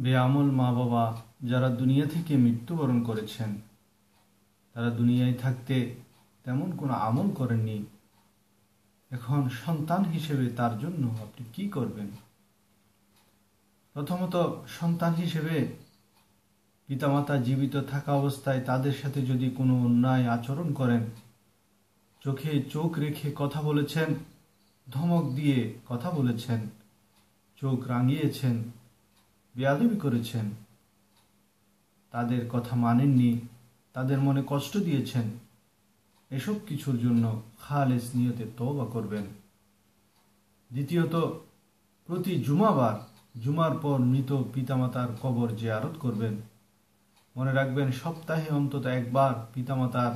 বেআমল মা বাবা যারা দুনিয়া থেকে মৃত্যুবরণ করেছেন, তারা দুনিয়ায় থাকতে তেমন কোনো আমল করেননি। এখন সন্তান হিসেবে তার জন্য আপনি কি করবেন? প্রথমত, সন্তান হিসেবে পিতামাতা জীবিত থাকা অবস্থায় তাদের সাথে যদি কোনো অন্যায় আচরণ করেন, চোখে চোখ রেখে কথা বলেছেন, ধমক দিয়ে কথা বলেছেন, চোখ রাঙিয়েছেন বেয়াদবি করেছেন। তাদের কথা মানেননি, তাদের মনে কষ্ট দিয়েছেন। এসব কিছুর জন্য খালেস নিয়তে তওবা করবেন। দ্বিতীয়ত, প্রতি জুমাবার, জুমার পর মৃত পিতামাতার কবর জিয়ারত করবেন। মনে রাখবেন, সপ্তাহে অন্তত একবার পিতামাতার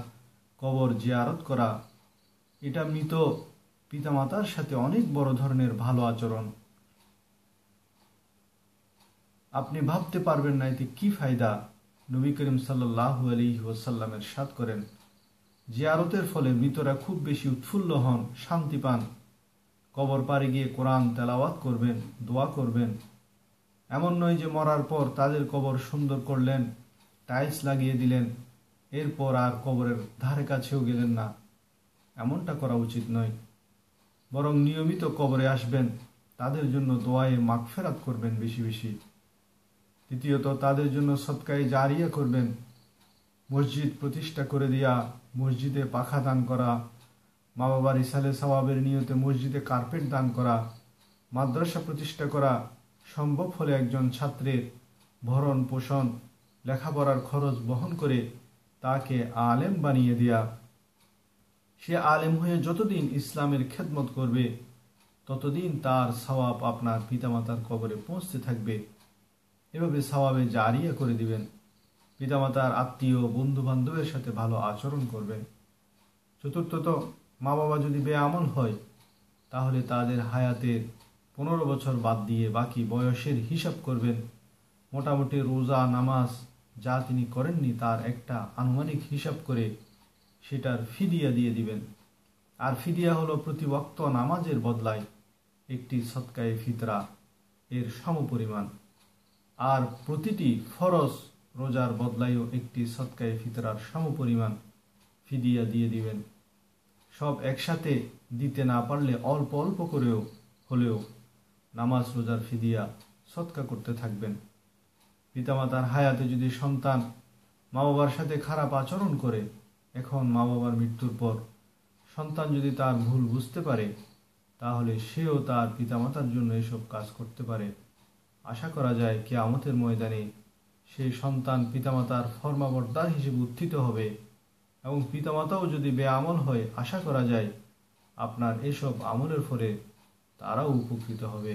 কবর জিয়ারত করা, এটা মৃত পিতামাতার সাথে অনেক বড় ধরনের ভালো আচরণ। আপনি ভাবতে পারবেন না এতে কি ফায়দা। নবী করিম সাল্লাহ আলী ওসাল্লামের সাত করেন জিয়ারতের ফলে মৃতরা খুব বেশি উৎফুল্ল হন, শান্তি পান। কবর পারে গিয়ে কোরআন তেলাওয়াত করবেন, দোয়া করবেন। এমন নয় যে মরার পর তাদের কবর সুন্দর করলেন, টাইলস লাগিয়ে দিলেন, এরপর আর কবরের ধারে কাছেও গেলেন না। এমনটা করা উচিত নয়। বরং নিয়মিত কবরে আসবেন, তাদের জন্য দোয়ায়ে মাগফেরাত করবেন বেশি বেশি। তৃতীয়ত তাদের জন্য সৎকায় জারিয়া করবেন। মসজিদ প্রতিষ্ঠা করে দিয়া মসজিদে পাখা দান করা মা বাবার ইসালে সবাবের নিয়তে মসজিদে কার্পেট দান করা, মাদ্রাসা প্রতিষ্ঠা করা সম্ভব হলে একজন ছাত্রের ভরণ পোষণ, লেখাপড়ার খরচ বহন করে তাকে আলেম বানিয়ে দেয়া। সে আলেম হয়ে যতদিন ইসলামের খেদমত করবে, ততদিন তার সওয়াব আপনার পিতামাতার কবরে পৌঁছতে থাকবে। এভাবে সওয়াবে জারিয়া করে দিবেন। পিতামাতার আত্মীয় বন্ধু বান্ধবের সাথে ভালো আচরণ করবেন। চতুর্থত মা বাবা যদি বেআমল হয়, তাহলে তাদের হায়াতের পনেরো বছর বাদ দিয়ে বাকি বয়সের হিসাব করবেন। মোটামুটি রোজা, নামাজ যা তিনি করেননি, তার একটা আনুমানিক হিসাব করে সেটার ফিদিয়া দিয়ে দিবেন। আর ফিদিয়া হলো প্রতি নামাজের বদলায় একটি সৎকায়ে ফিতরা, এর সমপরিমাণ। আর প্রতিটি ফরজ রোজার বদলায়ও একটি সৎকায় ফিতরার সমপরিমাণ ফিদিয়া দিয়ে দিবেন। সব একসাথে দিতে না পারলে অল্প অল্প করেও হলেও নামাজ রোজার ফিদিয়া সৎকা করতে থাকবেন। পিতামাতার হায়াতে যদি সন্তান মা বাবার সাথে খারাপ আচরণ করে, এখন মা বাবার মৃত্যুর পর সন্তান যদি তার ভুল বুঝতে পারে, তাহলে সেও তার পিতামাতার জন্য এসব কাজ করতে পারে। আশা করা যায় কে আমতের ময়দানে সেই সন্তান পিতামাতার ফর্মাবর্দার হিসেবে উত্থিত হবে এবং পিতামাতাও যদি বেআমল হয়, আশা করা যায় আপনার এসব আমলের ফলে তারাও উপকৃত হবে।